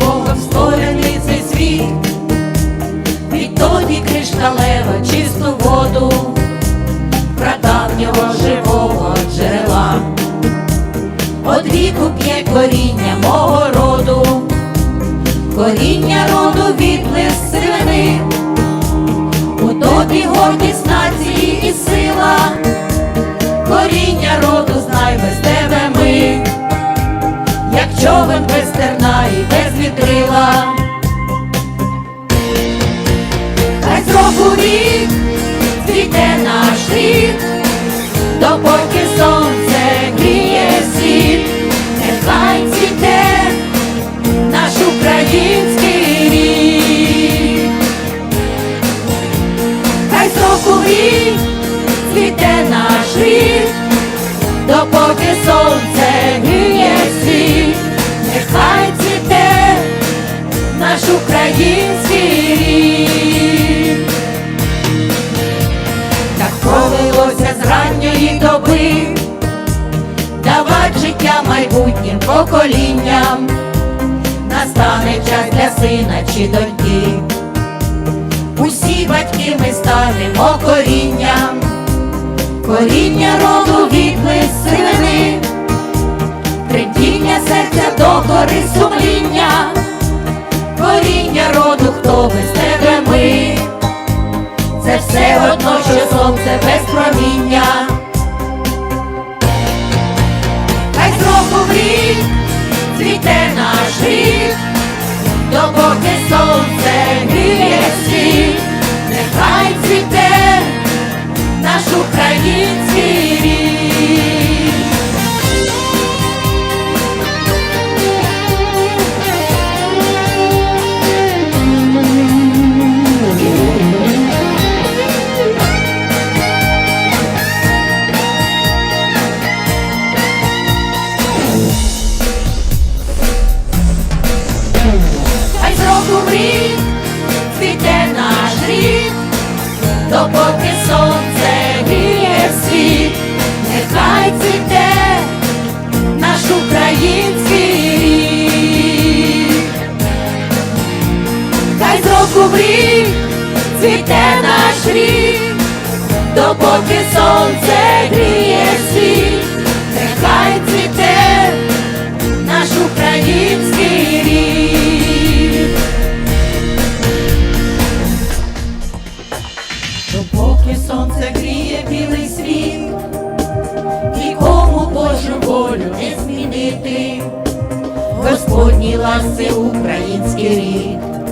Богом створений цей світ, і відтоді кришталева чисту воду, прадавнього живого джерела, От віку п'є коріння мого роду, коріння роду від сивини, у тобі гордість нації і сила, коріння роду знай без тебе ми, як човен і вітрила. Хай з року в рік цвіте наш рік, допоки сонце гріє світ, нехай цвіте наш український рік. Хай з року в рік цвіте наш рік, допоки сонце давать життя майбутнім поколінням, настане час для сина чи доньки. Усі батьки ми станемо корінням, коріння роду відлив сивини, тремтіння серця до гори сумління, коріння роду, хто без тебе ми, це все одно, що сонце без проміння. Цвіте наш рік, допоки сонце гріє світ, нехай цвіте наш український допоки сонце гріє світ, нехай цвіте наш український рік. Хай з року в рік цвіте наш рік, допоки сонце Допоки сонце гріє білий світ, нікому Божу волю не змінити, Господні ласи український рід.